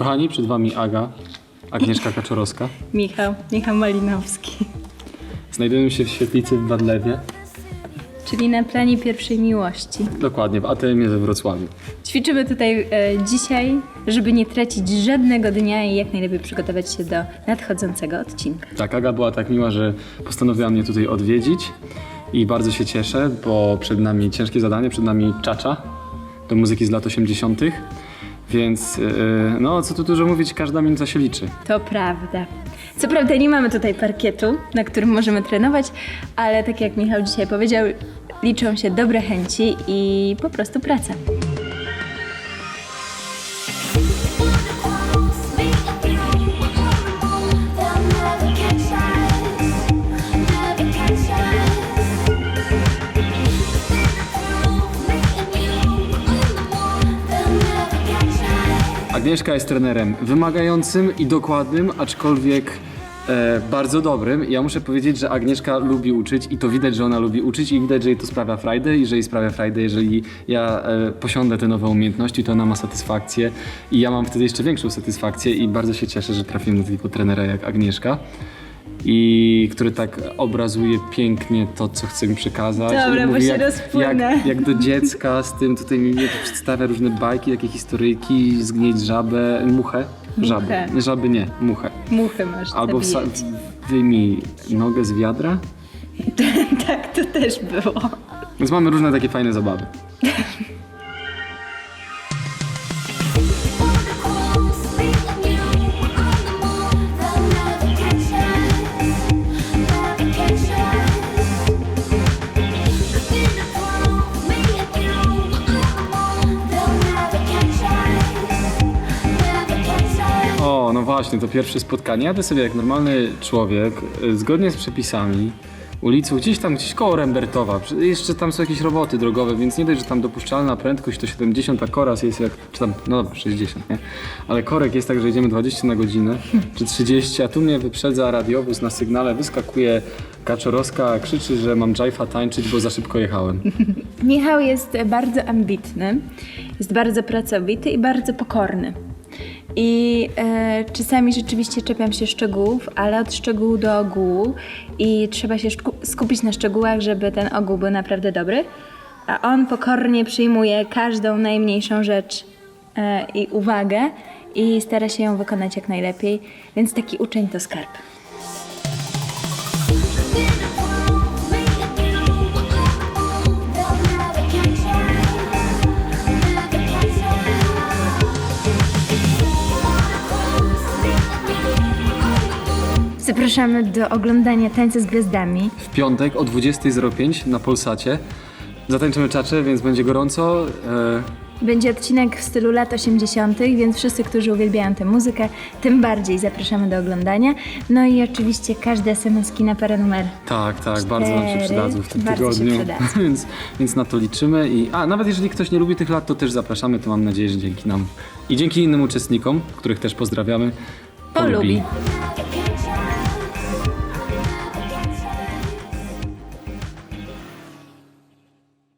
Kochani, przed wami Aga, Agnieszka Kaczorowska. Michał, Michał Malinowski. Znajdujemy się w świetlicy w Badlewie, Czyli na planie pierwszej miłości. dokładnie w ATM-ie we Wrocławiu. Ćwiczymy tutaj e, dzisiaj, żeby nie tracić żadnego dnia i jak najlepiej przygotować się do nadchodzącego odcinka. Tak, Aga była tak miła, że postanowiła mnie tutaj odwiedzić i bardzo się cieszę, bo przed nami ciężkie zadanie, przed nami czacza do muzyki z lat 80., więc yy, no co tu dużo mówić, każda minuta się liczy. To prawda. Co prawda nie mamy tutaj parkietu, na którym możemy trenować, ale tak jak Michał dzisiaj powiedział, liczą się dobre chęci i po prostu praca. Agnieszka jest trenerem wymagającym i dokładnym, aczkolwiek e, bardzo dobrym. Ja muszę powiedzieć, że Agnieszka lubi uczyć i to widać, że ona lubi uczyć i widać, że jej to sprawia frajdę i że jej sprawia frajdę, jeżeli ja e, posiądę te nowe umiejętności, to ona ma satysfakcję i ja mam wtedy jeszcze większą satysfakcję i bardzo się cieszę, że trafiłem do takiego trenera jak Agnieszka. I który tak obrazuje pięknie to, co chce mi przekazać. Dobra, I bo mówi, się jak, rozpłynę. jak, jak do dziecka z tym tutaj mi przedstawia różne bajki, takie historyjki, zgnieć żabę, muchę. Żaby. Muchę. Żaby nie, muchę. Muchy masz Albo wsa- wyjmij nogę z wiadra. Tak, to też było. Więc mamy różne takie fajne zabawy. O, no właśnie, to pierwsze spotkanie. Jadę sobie jak normalny człowiek, y, zgodnie z przepisami, ulicą gdzieś tam, gdzieś koło Rembertowa. Jeszcze tam są jakieś roboty drogowe, więc nie dość, że tam dopuszczalna prędkość to 70, a koraz jest jak, czy tam, no dobra, 60, nie? Ale korek jest tak, że jedziemy 20 na godzinę, czy 30, a tu mnie wyprzedza radiowóz na sygnale, wyskakuje Kaczorowska, krzyczy, że mam dżajfa tańczyć, bo za szybko jechałem. Michał jest bardzo ambitny, jest bardzo pracowity i bardzo pokorny. I e, czasami rzeczywiście czepiam się szczegółów, ale od szczegółu do ogółu i trzeba się skupić na szczegółach, żeby ten ogół był naprawdę dobry. A on pokornie przyjmuje każdą najmniejszą rzecz e, i uwagę i stara się ją wykonać jak najlepiej, więc taki uczeń to skarb. Zapraszamy do oglądania Tańca z Gwiazdami. W piątek o 20.05 na Polsacie zatańczymy czacze, więc będzie gorąco. E, Będzie odcinek w stylu lat 80., więc wszyscy, którzy uwielbiają tę muzykę, tym bardziej zapraszamy do oglądania. No i oczywiście każde SMS-ki na parę numer. Tak, tak, bardzo nam się przydadzą w tym Bardzo się tygodniu. przydadzą. więc, więc na to liczymy. I, a nawet jeżeli ktoś nie lubi tych lat, to też zapraszamy, to mam nadzieję, że dzięki nam i dzięki innym uczestnikom, których też pozdrawiamy, Polubi. polubi.